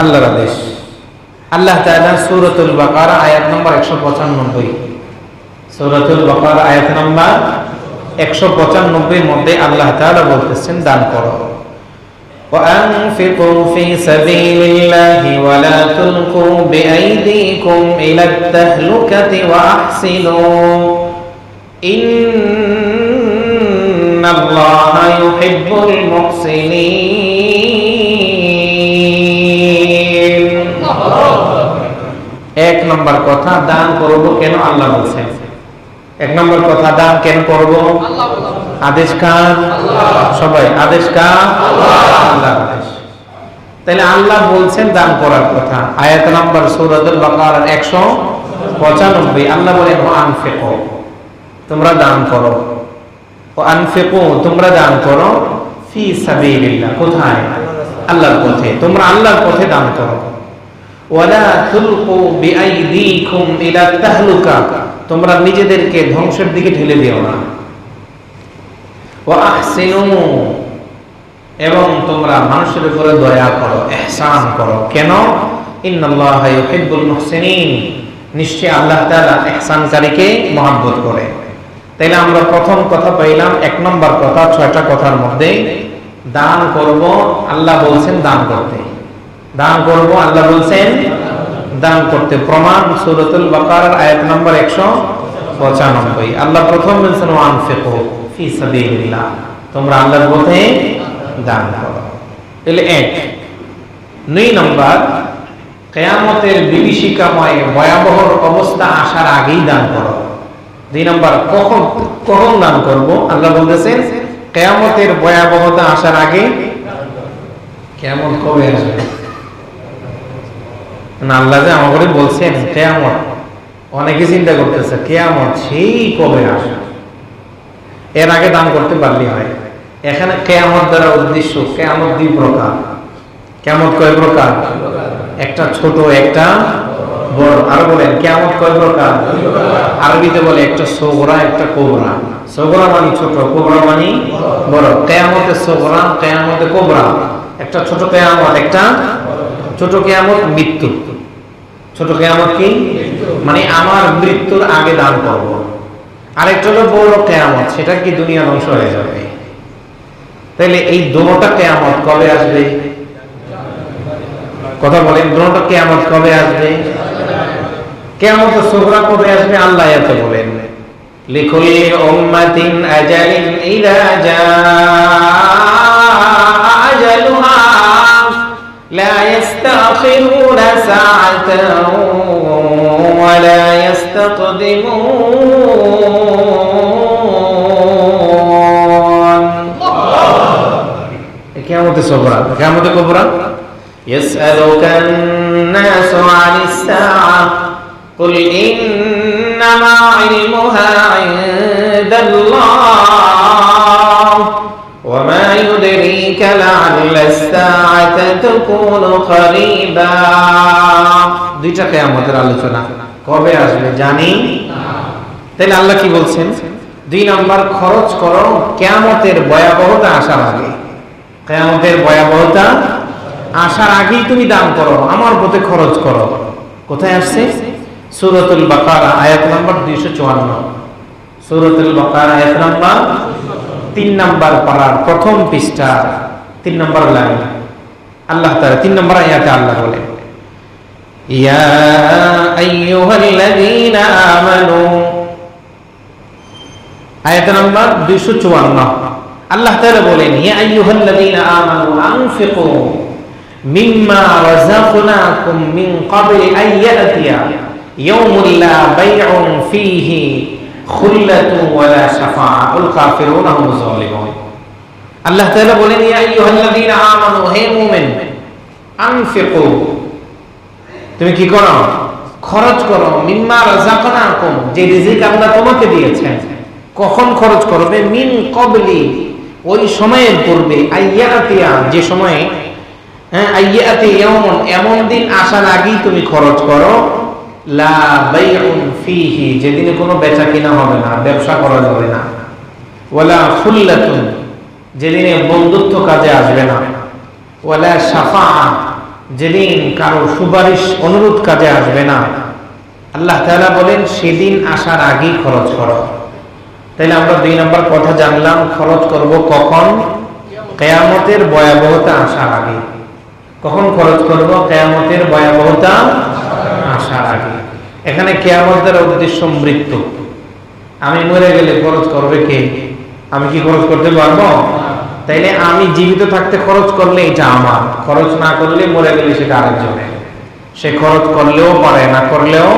আল্লাহর আদেশ আল্লাহ তাআলা সূরাতুল বাকারা আয়াত নম্বর 195 সূরাতুল বাকারা আয়াত নম্বর 195 এর মধ্যে আল্লাহ তাআলা বলতেছেন দান করো وأنفقوا في سبيل الله ولا تلقوا بأيديكم إلى التهلكة وأحسنوا إن الله يحب المحسنين এক নম্বর কথা, দান করব কেন? আল্লাহ বলছেন। এক নম্বর কথা, দান কেন করব? আদেশ কার? সবাই, আদেশ কার? আল্লাহ তাহলে আল্লাহ বলছেন দান করার কথা। আয়াত নাম্বার সূরাতুল বাকারার 195 আল্লাহ বলেন, ও আনফিকু, তোমরা দান করো। ও আনফিকু, তোমরা দান করো। ফি সাবিলিল্লাহ, কোথায়? আল্লাহর পথে। তোমরা আল্লাহর পথে দান করো। তোমরা নিজেদেরকে ধ্বংসের দিকে ঠেলে দিও না। এবং তোমরা মানুষের উপরে দয়া করো, ইহসান করো। কেন? নিশ্চয় আল্লাহ করে। তাইলে আমরা প্রথম কথা পাইলাম, এক নম্বর কথা, ছয়টা কথার মধ্যে দান করব, আল্লাহ বলছেন দান করতে। দান করব, আল্লাহ বলছেন, দান করতে। প্রমাণ, সুরতুল বাকারার আয়াত নম্বর 195 আল্লাহ প্রথম বলছেন, ওয়ানফিকু ফি সাবিলিল্লাহ। তোমরা আল্লাহর পথে দান করো। তাহলে এক। দুই নম্বর, কেয়ামতের বিভীষিকাময় ভয়াবহ অবস্থা আসার আগেই দান করো। দুই নম্বর, কখন কখন দান করব? আল্লাহ বলতেছেন, কেয়ামতের ভয়াবহতা আসার আগে। কেমন কবে আসবে? আল্লাহ যে আমাকে বলছেন, কেয়ামত। অনেকে চিন্তা করতেছে, কেয়ামত সেই কবে আসবে? এর আগে দান করতে পারলি হয়। এখানে কেয়ামত দ্বারা উদ্দেশ্য, কেয়ামত দুই প্রকার। কেয়ামত কয় প্রকার? একটা ছোট, একটা বড়। আর বলেন, কেয়ামত কয় প্রকার? আরবিতে বলে একটা সোগরা, একটা কোবরা। সোগরা মানে ছোট, কোবরা মানে বড়। কেয়ামতে সোগরা কেয়ামতে কোবরা। একটা ছোট কেয়ামত, একটা ছোট কেয়ামত মৃত্যু। ছোট কেয়ামত কি? মানে আমার মৃত্যুর আগে দান করব। আরেকটা হলো বড় কেয়ামত, সেটা কি দুনিয়া ধ্বংস হয়ে যাবে? তাহলে এই দোনোটা কেয়ামত কবে আসবে? কথা বলেন দোনোটা কেয়ামত কবে আসবে? কেয়ামত সোহরা কবে আসবে? আল্লাহ এত বলেন। লিকুল্লি উম্মাতিন আজালিন ইযা জাআ। لا يستأخرون ساعة ولا يستقدمون. كامت الصغرى كامت الكبرى. يسألك الناس عن الساعة قل إنما علمها عند الله. لعل الساعة تكون قريبا দুইটা কেয়ামতের আলোচনা কবে আসবে জানি তাহলে আল্লাহ কি বলছেন দুই নাম্বার খরচ করো কেয়ামতের ভয়াবহতা আসার আগে কেয়ামতের ভয়াবহতা আসার আগেই তুমি দান করো আমার পথে খরচ করো কোথায় আসছে সুরতুল বাকারা আয়াত নাম্বার দুইশো চুয়ান্ন সুরতুল বাকারা আয়াত নাম্বার তিন নাম্বার পাড়ার প্রথম পৃষ্ঠা তিন নাম্বার লাইন আল্লাহ তাআলা তিন নাম্বার আয়াতে আল্লাহ বলে ইয়া আইয়ুহাল্লাযীনা আমানু আয়াত নাম্বার দুইশো চুয়ান্ন আল্লাহ তাআলা বলেন ইয়া আইয়ুহাল্লাযীনা আমানু আনফিকু মিম্মা রাযাকনাকুম মিন ক্বাবলি আন ইয়াতিয়া ইয়াউমুন লা বাইউন ফীহি খুল্লাতুন ওয়ালা শাফাআতুল কাফিরুনা হুম যালিমুন আল্লাহ তাআলা বলেন, ইয়া আইয়ুহাল্লাযীনা আমানু, হে মুমিন, আনফিকু। তুমি কি করো? খরচ করো। মিম্মা রাযাকনাকুম, যে রিজিক আমরা তোমাকে দিয়েছেন। কখন খরচ করবে? মিন কবলি, ওই সময়ের পূর্বে। আইয়াতিয়া যে সময়ে হ্যাঁ আইয়াতি ইয়াউমুন, এমন দিন আসার আগেই তুমি খরচ করো। লা বাইউন ফিহি, যেদিনে কোনো বেচা কিনা হবে না ব্যবসা করা যাবে না। ওয়ালা খুল্লাতুন যেদিনে বন্ধুত্ব কাজে আসবে না। ওয়ালা শাফা, যেদিন কারও সুপারিশ অনুরোধ কাজে আসবে না। আল্লাহ তালা বলেন, সেদিন আসার আগেই খরচ করো। তাইলে আমরা দুই নম্বর কথা জানলাম, খরচ করব কখন? কেয়ামতের ভয়াবহতা আসার আগে। কখন খরচ করব? কেয়ামতের ভয়াবহতা আসার আগে। এখানে কেয়ামতের উদ্দেশ্য মৃত্যু। আমি মরে গেলে খরচ করবে কে? আমি কি খরচ করতে পারব? তাইলে আমি জীবিত থাকতে খরচ করলে এটা আমার। খরচ না করলে মরে গেলে সেটা আরেকজনের। সে খরচ করলেও পারে, না করলেও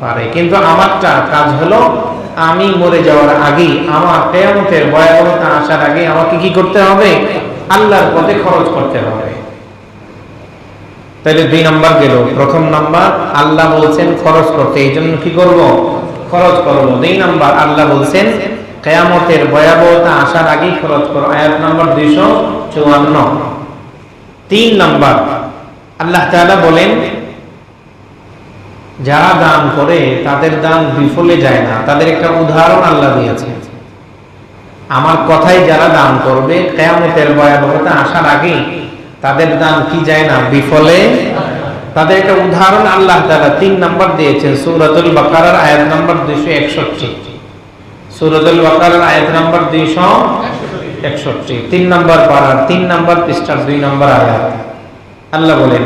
পারে। কিন্তু আমারটা কাজ হলো আমি মরে যাওয়ার আগেই, আমার কেয়ামতের ভয়াবহতা আসার আগে আমাকে কি করতে হবে? আল্লাহর পথে খরচ করতে হবে। তাহলে দুই নাম্বার গেল। প্রথম নাম্বার, আল্লাহ বলছেন খরচ করতে এই জন্য কি করব? খরচ করব। দুই নাম্বার, আল্লাহ বলছেন কেয়ামতের ভয়াবহতা আসার আগেই খরচ করো। আয়াত নাম্বার দুইশো চুয়ান্ন। তিন নাম্বার, আল্লাহ তাআলা বলেন, যারা দান করে তাদের দান বিফলে যায় না। তাদের একটা উদাহরণ আল্লাহ দিয়েছে। আমার কথাই যারা দান করবে, কেয়ামতের ভয়াবহতা আসার আগে তাদের দান কি যায় না? বিফলে তাদের একটা উদাহরণ আল্লাহ তাআলা তিন নাম্বার দিয়েছেন, সূরাতুল বাকারার আয়াত নম্বর দুইশো 261 সূরাতুল বাকারার আয়াত নাম্বার 261 তিন নাম্বার পারার তিন নাম্বার পৃষ্ঠার দুই নাম্বার আয়াত আল্লাহ বলেন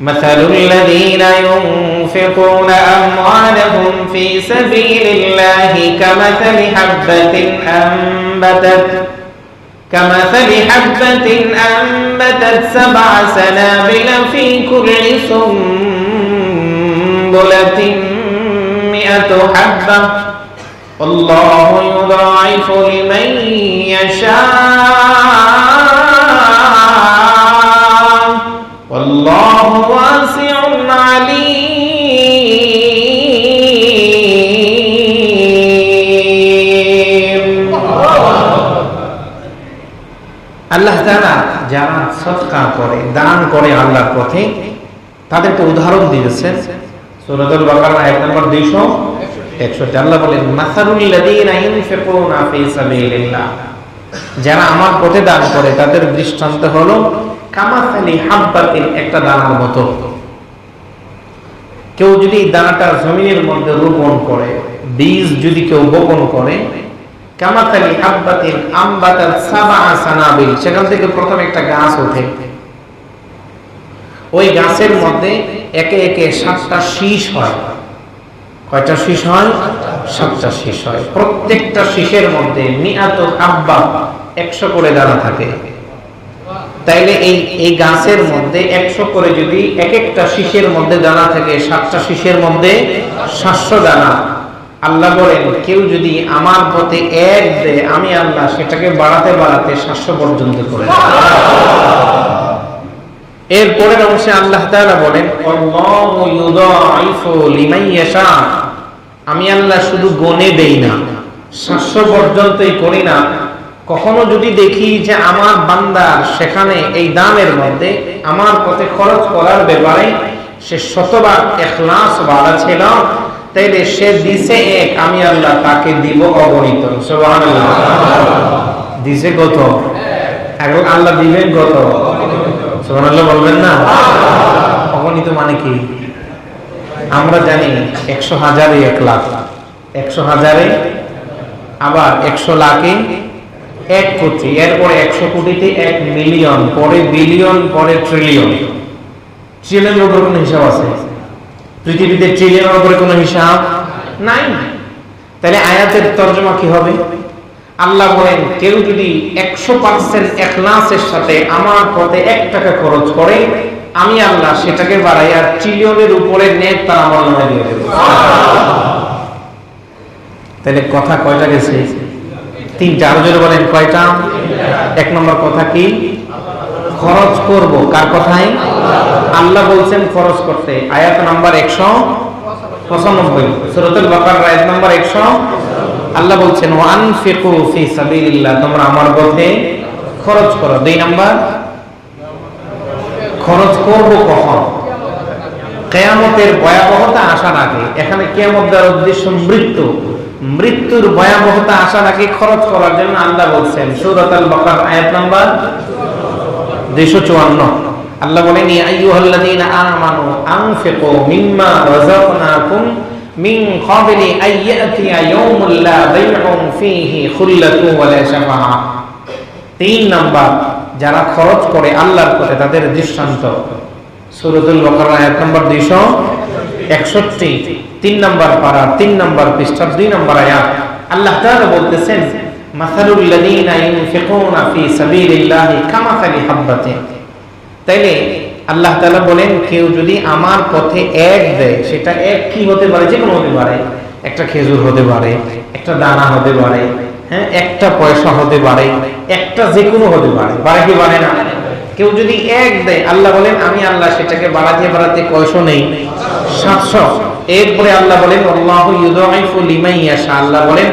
مثل الذين ينفقون أموالهم في سبيل الله كمثل حبة أنبتت كمثل حبة أنبتت سبع سنابل في كل سنبلة مئة حبة والله يضاعف لمن يشاء والله واسع عليم আল্লাহ তাআলা যারা সৎকার করে দান করে আল্লাহর পথে তাদেরকে উদাহরণ দিয়েছেন সূরাতুল বাকারা আয়াত নম্বর 261 আল্লাহ বলেন যারা আমার পথে দান করে, তাদের দৃষ্টান্ত হলো হাব্বাতিন, একটা দানার মতো। কেউ যদি দানাটা জমিনের মধ্যে রোপণ করে, বীজ যদি কেউ বপন করে কামাতালি হাব্বাতিন সাবা সেখান থেকে প্রথম একটা গাছ ওঠে। ওই গাছের মধ্যে একে একে সাতটা শীষ হয়। কয়টা শীষ হয়? সাতটা শীষ হয়। প্রত্যেকটা শীষের মধ্যে মিয়াত হাব্বা একশো করে দানা থাকে। তাইলে এই এই গাছের মধ্যে একশো করে যদি এক একটা শীষের মধ্যে দানা থাকে, সাতটা শীষের মধ্যে সাতশো দানা। আল্লাহ বলেন, কেউ যদি আমার পথে এক দেয়, আমি আল্লাহ সেটাকে বাড়াতে বাড়াতে সাতশো পর্যন্ত করে। এর পরের অংশে আল্লাহ তাআলা বলেন আমি আল্লাহ শুধু গনে দেই না সাতশো পর্যন্তই করি না। কখনো যদি দেখি যে আমার বান্দার সেখানে এই দামের মধ্যে আমার পথে খরচ করার ব্যাপারে সে শতবার এখলাস বাড়া ছিল তাইলে সে দিছে এক আমি আল্লাহ তাকে দিব অগণিত। দিছে কত? এখন আল্লাহ দিবেন কত? সুবহানাল্লাহ বলবেন না? অগণিত মানে কি? আমরা জানি একশো হাজারে এক লাখ, একশো হাজারে, আবার একশো লাখে এক কোটি, এরপরে একশো কোটিতে এক মিলিয়ন, পরে বিলিয়ন, পরে ট্রিলিয়ন ট্রিলিয়নের উপরে কোনো হিসাব আছে? পৃথিবীতে ট্রিলিয়নের উপরে কোনো হিসাব নাই। তাহলে আয়াতের তর্জমা কি হবে? আল্লাহ বলেন, কেউ যদি একশো পার্সেন্ট একলাসের সাথে আমার পথে এক টাকা খরচ করে, আমি আল্লাহ সেটাকে বাড়াই আর ট্রিলিয়নের উপরে নেট তার আমার নামে দিয়ে দেবো। তাহলে কথা কয়টা গেছে? তিনটা। আরও জোরে বলেন, কয়টা? এক নম্বর কথা কি? খরচ করব। কার কথাই আল্লাহ বলছেন খরচ করতে। আয়াত নাম্বার একশো পঁচানব্বই। সুরতুল বাকার আয়াত নাম্বার একশো আল্লাহ বলছেন ওয়ান ফি সাবিলিল্লাহ তোমরা আমার পথে খরচ করো। দুই নাম্বার, খরচ করব কখন? কেয়ামতের ভয়াবহতা আসার আগে। এখানে কেয়ামত দেওয়ার উদ্দেশ্য মৃত্যু। মৃত্যুর ভয়াবহতা আসার আগে খরচ করার জন্য আল্লাহ বলছেন, সূরাত আল বাকার আয়াত নাম্বার দুইশো চুয়ান্ন। আল্লাহ বলেন, ইয়া আইয়ুহাল্লাযীনা আমানু আনফিকু মিম্মা রাযাকনাকুম আন ইয়াতিয়া ইয়াউমুল লা বাইউন ফীহি খুল্লাতু ওয়ালা শাফাআ তিন নাম্বার, যারা খরচ করে আল্লাহর পথে তাদের দৃষ্টান্ত। সূরাতুল বাকারা আয়াত নম্বর 261 তিন নাম্বার পারা, তিন নাম্বার পৃষ্ঠা দুই নাম্বার আয়াত। আল্লাহ তাআলা বলতেছেন, মাসালুল লাযীনা ইউনফিকুনা ফি সাবিলিল্লাহি কামাসালি হাববাতিন। তাইলে আল্লাহ তাআলা বলেন, কেউ যদি আমার পথে এক দেয়, সেটা এক কি হতে পারে? যে কোনো হতে পারে। একটা খেজুর হতে পারে, একটা দানা হতে পারে হ্যাঁ একটা পয়সা হতে পারে, একটা যে কোনো হতে পারে কি পারে না? কেউ যদি এক দেয়, আল্লাহ বলেন, আমি আল্লাহ সেটাকে বাড়াতে বাড়াতে কয়শো নেই? সাতশো। এরপরে আল্লাহ বলেন আল্লাহ বলেন,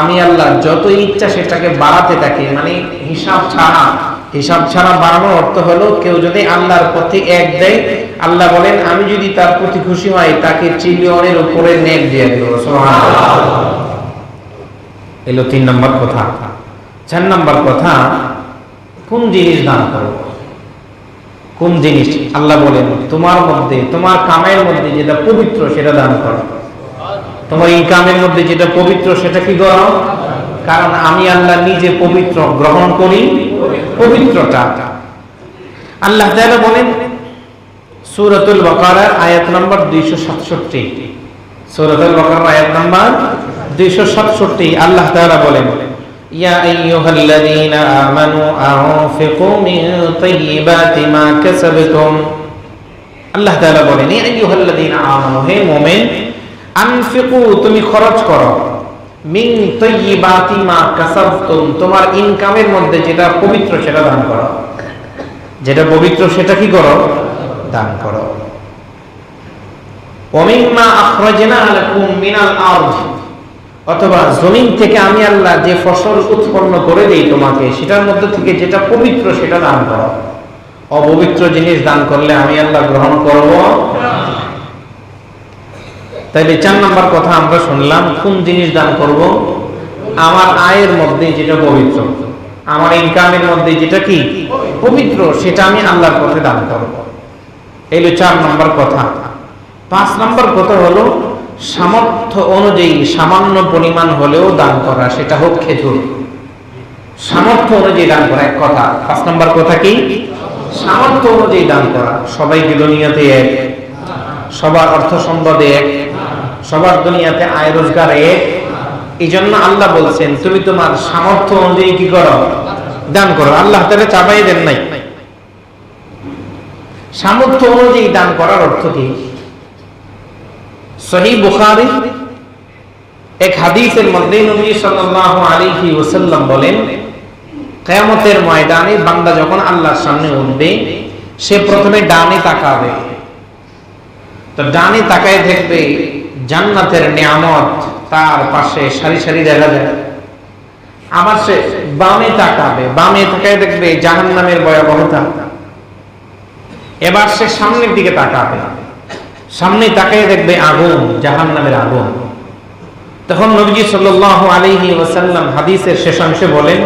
আমি আল্লাহ যত ইচ্ছা সেটাকে বাড়াতে থাকি। মানে হিসাব ছাড়া হিসাব ছাড়া বাড়ানোর অর্থ হলো কেউ যদি আল্লাহর পথে এক দেয়, আল্লাহ বলেন, আমি যদি তার প্রতি খুশি হয় তাকে ট্রিলিয়নের উপরে নেট দিয়ে দেব। এলো তিন নম্বর কথা। চার নম্বর কথা, কোন জিনিস দান করো? কোন জিনিস? আল্লাহ বলেন, তোমার মধ্যে, তোমার কামের মধ্যে যেটা পবিত্র, সেটা দান করো। তোমার ইনকামের মধ্যে যেটা পবিত্র, সেটা কি করো কারণ আমি আল্লাহ নিজে পবিত্র গ্রহণ করি। পবিত্রটা আল্লাহ তাআলা বলেন, সূরাতুল বাকারার আয়াত নম্বর 267 সূরাতুল বাকারার আয়াত নম্বর 267 আল্লাহ তাআলা বলেন আল্লাহ বলেন তুমি খরচ করো। মিন তাইয়্যিবাতি মা কাসাবতুম, তোমার ইনকামের মধ্যে যেটা পবিত্র সেটা দান করো। যেটা পবিত্র সেটা কি করো? দান করো। ওমিম্মা আখরাজনা লাকুম মিনাল আরদ, অথবা জমিন থেকে আমি আল্লাহ যে ফসল উৎপন্ন করে দেই তোমাকে, সেটার মধ্যে থেকে যেটা পবিত্র সেটা দান করো। অপবিত্র জিনিস দান করলে আমি আল্লাহ গ্রহণ করব। তাইলে চার নম্বর কথা আমরা শুনলাম, কোন জিনিস দান করব? আমার আয়ের মধ্যে যেটা পবিত্র। আমার ইনকামের মধ্যে যেটা কি? পবিত্র, সেটা আমি আল্লাহর পথে দান করব। এই হলো চার নম্বর কথা। পাঁচ নম্বর কথা হলো, সামর্থ্য অনুযায়ী সামান্য পরিমাণ হলেও দান করা, সেটা হোক খেজুর। সামর্থ্য অনুযায়ী দান করা, এক কথা। পাঁচ নম্বর কথা কি? সামর্থ্য অনুযায়ী দান করা। সবাই দুনিয়াতে এক। সবার অর্থ সম্পদে এক। সবার দুনিয়াতে আয় রোজগার এক এই জন্য আল্লাহ বলছেন, তুমি তোমার সামর্থ্য অনুযায়ী কি করো? দান করো। আল্লাহ তাহলে চাপাই দেন নাই। সামর্থ্য অনুযায়ী দান করার অর্থ কি? সহি বুখারি এক হাদিসের মধ্যে নবী সাল্লাল্লাহু আলাইহি ওয়াসাল্লাম বলেন, কিয়ামতের ময়দানে বান্দা যখন আল্লাহর সামনে উঠবে, সে প্রথমে ডানে তাকাবে। তো ডানে তাকায় দেখবে জান্নাতের নিয়ামত তার পাশে সারি সারি দেখা যায়। আবার সে বামে তাকাবে, বামে তাকায় দেখবে জাহান্নামের ভয়াবহতা। এবার সে সামনের দিকে তাকাবে। সামনে তাকিয়ে দেখবে আগুন জাহান নামের আগুন। তখন নবীজি সাল্লাল্লাহু আলাইহি ওয়াসাল্লাম হাদিসের শেষাংশে বলেন,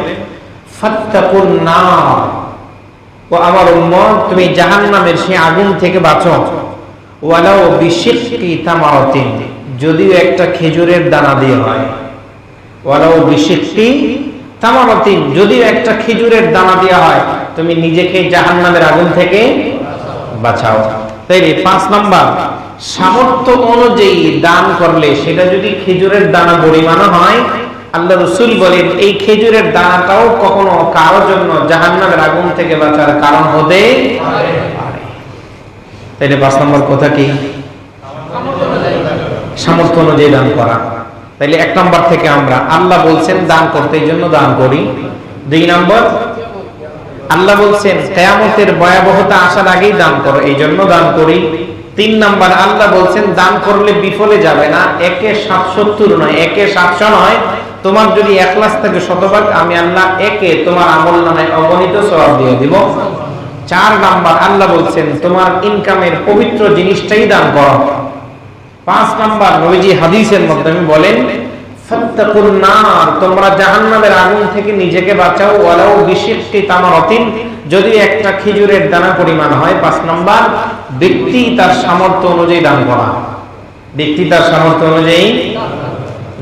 ফাত্তাকুন নার। ও আমার উম্মত, তুমি জাহান্নামের সেই আগুন থেকে বাঁচো। ওয়ালাও বিশিক্কি তামারাতিন, যদিও একটা খেজুরের দানা দিয়ে হয়। ওয়ালাও বিশিক্কি তামারাতিন, যদিও একটা খেজুরের দানা দেওয়া হয়, তুমি নিজেকে জাহান্নামের আগুন থেকে বাঁচাও। তাইলে পাঁচ নাম্বার, সামর্থ্য অনুযায়ী দান করলে সেটা যদি খেজুরের দানা পরিমাণও হয়, আল্লাহ রসুল বলেন, এই খেজুরের দানাটাও কখনো কারও জন্য জাহান্নামের আগুন থেকে বাঁচার কারণ হতে তাইলে পাঁচ নম্বর কথা কি? সামর্থ্য অনুযায়ী দান করা। তাইলে এক নম্বর থেকে আমরা, আল্লাহ বলছেন দান করতে, এই জন্য দান করি। দুই নম্বর, আল্লাহ বলছেন, কেয়ামতের ভয়াবহতা আসার আগেই দান করো, এই জন্য দান করি। তিন নাম্বার, আল্লাহ বলছেন, দান করলে বিফলে যাবে না, একে সাতসত্তর নয়, একে সাতশো নয়। তোমার যদি এক লাখ থেকে শতভাগ, আমি আল্লাহ একে তোমার আমল নামে অগণিত সবাব দিয়ে দিব। চার নাম্বার আল্লাহ বলছেন, তোমার ইনকামের পবিত্র জিনিসটাই দান করো। পাঁচ নাম্বার নবীজি হাদিসের মাধ্যমে বলেন তোমরা জাহান্নামের থেকে নিজেকে বাঁচাও যদি একটা খেজুরের দানা পরিমাণ হয়, পাঁচ নম্বর, ব্যক্তি তার সামর্থ্য অনুযায়ী দান করা। ব্যক্তি তার সামর্থ্য অনুযায়ী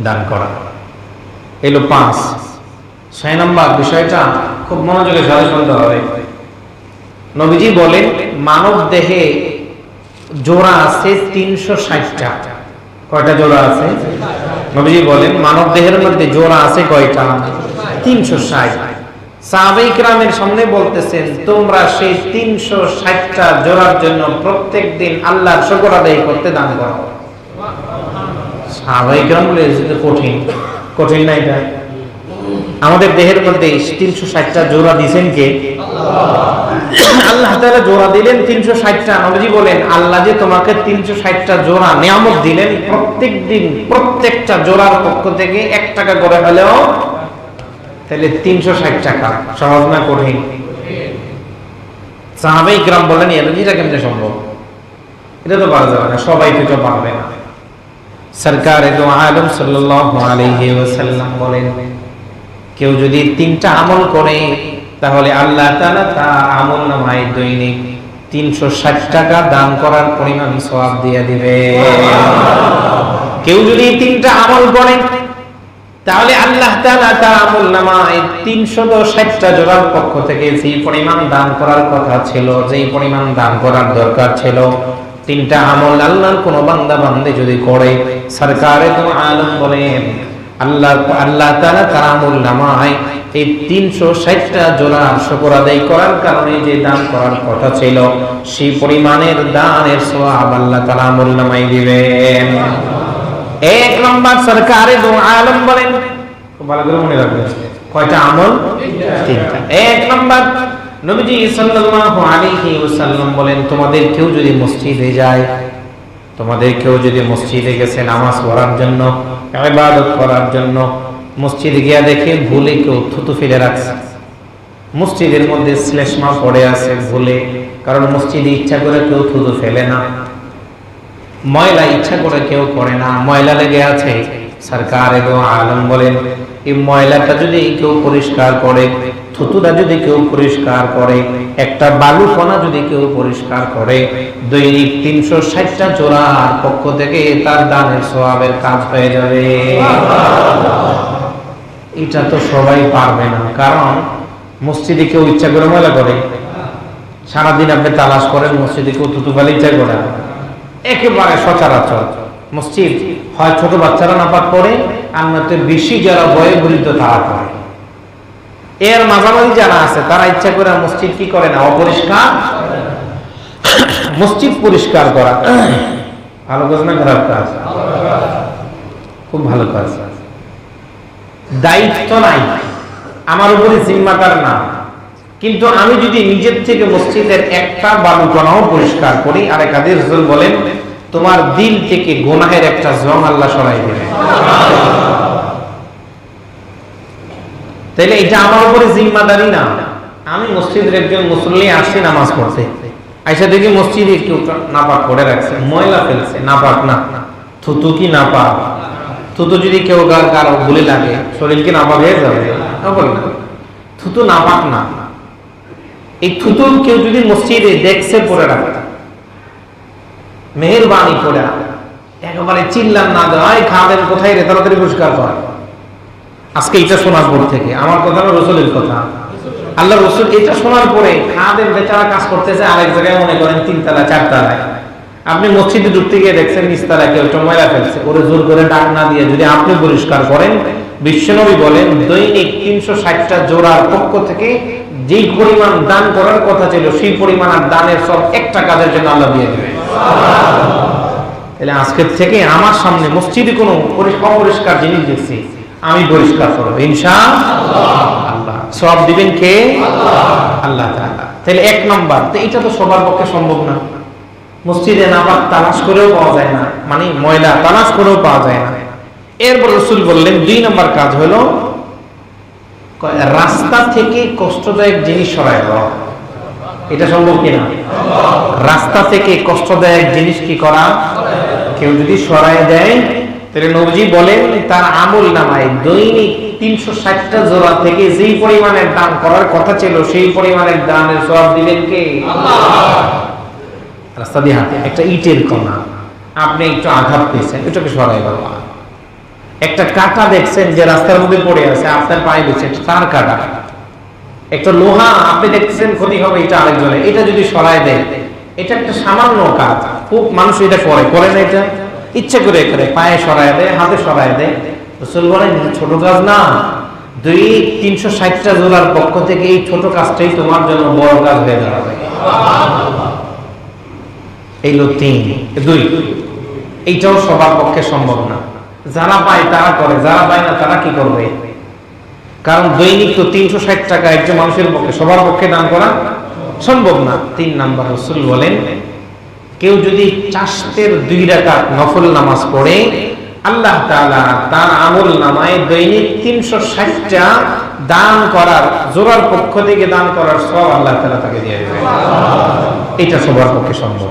দান করা। এলো পাঁচ। ছয় নম্বর বিষয়টা খুব মনোযোগে সাথে শুনতে হবে। নবীজি বলেন, মানব দেহে জোড়া আছে তিনশো ষাটটা। কয়টা জোড়া আছে? নবীজি বলেন, মানব দেহের মধ্যে জোড়া আছে কয়টা? তিনশো ষাট। সাহাবাই গ্রামের সামনে বলতেছেন, তোমরা সেই তিনশো ষাটটা জোড়ার জন্য প্রত্যেক দিন আল্লাহর শকর আদায় করতে দান করো। সাহাবাই গ্রাম বলে এটা কঠিন। কঠিন না এটা? আমাদের দেহের মধ্যে তিনশো ষাটটা জোড়া দিয়েছেন কে? আল্লাহ তাআলা জোড়া দিলেন তিনশো ষাটটা। নবজি বলেন, আল্লাহ যে তোমাকে তিনশো ষাটটা জোড়া নিয়ামত দিলেন, প্রত্যেক দিন প্রত্যেকটা জোড়ার পক্ষ থেকে এক টাকা করে হলেও তাহলে তিনশো ষাট টাকা সহজ না কঠিন? সাহাবাই গ্রাম বলেন এটা কেমনে সম্ভব? এটা তো পারা যাবে না, সবাই তো পারবে না। সরকার দো আলম আলাইহি ওয়াসাল্লাম বলেন কেউ যদি তিনটা আমল করে, তাহলে আল্লাহ তাআলা তার আমল নামায় দৈনিক তিনশো ষাট টাকা দান করার পরিমাণ সওয়াব দিয়ে দিবে। কেউ যদি তিনটা আমল করে, তাহলে আল্লাহ তাআলা তার আমল নামায় তিনশো ষাটটা জোড়ার পক্ষ থেকে যেই পরিমাণ দান করার কথা ছিল, যেই পরিমাণ দান করার দরকার ছিল, তিনটা আমল আল্লাহর কোন বান্দা বান্দে যদি করে, সরকারে তো আলম বলেন আল্লাহ আল্লাহ তার আমল নামায় এই তিনশো ষাটটা জোড়া শুকর আদায় করার কারণে যে দান করার কথা ছিল, সেই পরিমাণের দানের সোয়াব আল্লাহ আমল নামায় দিবেন। এক নম্বর সরকারে দো আলম বলেন খুব ভালো করে মনে রাখবেন। কয়টা আমল? তিনটা। এক নম্বর, নবীজি সাল্লাল্লাহু আলাইহি ওয়াসাল্লাম বলেন, তোমাদের কেউ যদি মসজিদে যায় তোমাদের কেউ যদি মসজিদে গেছে নামাজ পড়ার জন্য, ইবাদত করার জন্য, মসজিদে গিয়া দেখে ভুলে কেউ থুতু ফেলে রাখছে। মসজিদের মধ্যে শ্লেষ্মা পড়ে আছে ভুলে, কারণ মসজিদে ইচ্ছা করে কেউ থুতু ফেলে না। ময়লা ইচ্ছা করে কেউ করে না, ময়লা লেগে আছে। সরকার এবং আলম বলেন, এই ময়লাটা যদি কেউ পরিষ্কার করে থুতুটা যদি কেউ পরিষ্কার করে, একটা বালু বালুকণা যদি কেউ পরিষ্কার করে, দৈনিক তিনশো ষাটটা জোড়ার পক্ষ থেকে তার দানের সোয়াবের কাজ হয়ে যাবে। এটা তো সবাই পারবে না, কারণ মসজিদে কেউ ইচ্ছা করে ময়লা করে। সারাদিন আপনি তালাশ করেন, মসজিদে কেউ থুতু ফেলে ইচ্ছা করে একেবারে সচরাচর। মসজিদ হয় ছোট বাচ্চারা না নাপাক পড়ে, আর নয়তো বেশি যারা বয়ে বৃদ্ধ তারা করে এর মাঝামাঝি যারা আছে, তারা ইচ্ছা করে মসজিদ কি করে না? অপরিষ্কার? মসজিদ পরিষ্কার করা। ভালো কাজ না খারাপ কাজ? খুব ভালো কাজ। দায়িত্ব নাই। আমার উপরে জিম্মাদার না। কিন্তু আমি যদি নিজের থেকে মসজিদের একটা বালুকণাও পরিষ্কার করি, আর একাদের বলেন, তোমার দিল থেকে গোনাহের একটা জং আল্লাহ সরাই দেবে। তাইলে এটা আমার উপরে জিম্মাদারি না। আমি মসজিদের একজন মুসল্লি আসছি নামাজ পড়তে। আইসা দেখি মসজিদে একটু নাপাক করে রাখছে, ময়লা ফেলছে, নাপাক না। থুতু কি নাপাক? থুতু যদি কেউ কারও ভুলে লাগে, শরীর কি নাপাক হয়ে যাবে? না বল না। থুতু নাপাক না। এই থুতু কেউ যদি মসজিদে দেখছে পড়ে রাখতে মেহরবানি করে একেবারে চিল্লান না দেয় খাবেন কোথায় রে? তাড়াতাড়ি পরিষ্কার কর। আজকে এটা শোনার পর থেকে। আমার কথা না রসুলের কথা। আল্লাহ রসুল এটা শোনার পরে খাদের বেচারা কাজ করতেছে, আরেক জায়গায় মনে করেন তিনতলা, চারতলায়। আপনি মসজিদে ঢুকতে গিয়ে দেখছেন নিচতলা কেউ একটা ময়লা ফেলছে। ওরে জোর করে ডাক না দিয়ে যদি আপনি পরিষ্কার করেন, বিশ্বনবী বলেন, দৈনিক তিনশো ষাটটা জোড়ার পক্ষ থেকে যেই পরিমাণ দান করার কথা ছিল, সেই পরিমাণ আর দানের সব একটা কাজের জন্য আল্লাহ দিয়ে দেবে। তাহলে আজকের থেকে আমার সামনে মসজিদে কোনো অপরিষ্কার জিনিস দেখছি। আমি পরিষ্কার করব ইনশা আল্লাহ সব দিবেন কে? আল্লাহ তাহলে এক নম্বর, তো এটা তো সবার পক্ষে সম্ভব না। মসজিদে নামাজ তালাশ করেও পাওয়া যায় না মানে ময়লা তালাশ করেও পাওয়া যায় না। এরপর রসুল বললেন, দুই নম্বর কাজ হলো রাস্তা থেকে কষ্টদায়ক জিনিস সরাই দেওয়া। এটা সম্ভব কিনা রাস্তা থেকে কষ্টদায়ক জিনিস কি করা? কেউ যদি সরাই দেয় তাহলে নবজি বলেন তার আমল নামায় দৈনিক তিনশো ষাটটা জোড়া থেকে যেই পরিমাণের দান করার কথা ছিল সেই পরিমাণের দানের সব দিবেন কে? রাস্তা দিয়ে হাঁটে। একটা ইটের কণা। আপনি একটু আঘাত পেয়েছেন এটাকে সরাই বাবা একটা কাটা দেখছেন যে রাস্তার মধ্যে পড়ে আছে আপনার পায়ে দিচ্ছে তার কাটা। একটা লোহা আপনি দেখছেন ক্ষতি হবে এটা আরেকজনের। এটা যদি সরায় দেয় এটা একটা সামান্য কাজ খুব মানুষ এটা করে করে না এটা? ইচ্ছে করে করে, পায়ে সরায় দেয়, হাতে সরায় দেয়। রসুল বলেন ছোট কাজ না। দুই তিনশো ষাটটা জোলার পক্ষ থেকে এই ছোট কাজটাই তোমার জন্য বড় কাজ হয়ে দাঁড়াবে। এই তিন। দুই, এইটাও সবার পক্ষে সম্ভব না। যারা পায় তারা করে, যারা পায় না তারা কি করবে? কারণ দৈনিক তো তিনশো ষাট টাকা একজন মানুষের পক্ষে, সবার পক্ষে দান করা সম্ভব না। তিন নাম্বার রসুল বলেন কেউ যদি চাষের দুই রাকাত নফল নামাজ পড়ে, আল্লাহ তাআলা তার আমল নামায় দৈনিক তিনশো ষাটটা দান করার, জোরার পক্ষ থেকে দান করার সব আল্লাহ তাআলা তাকে দিয়ে দেবে এটা সবার পক্ষে সম্ভব।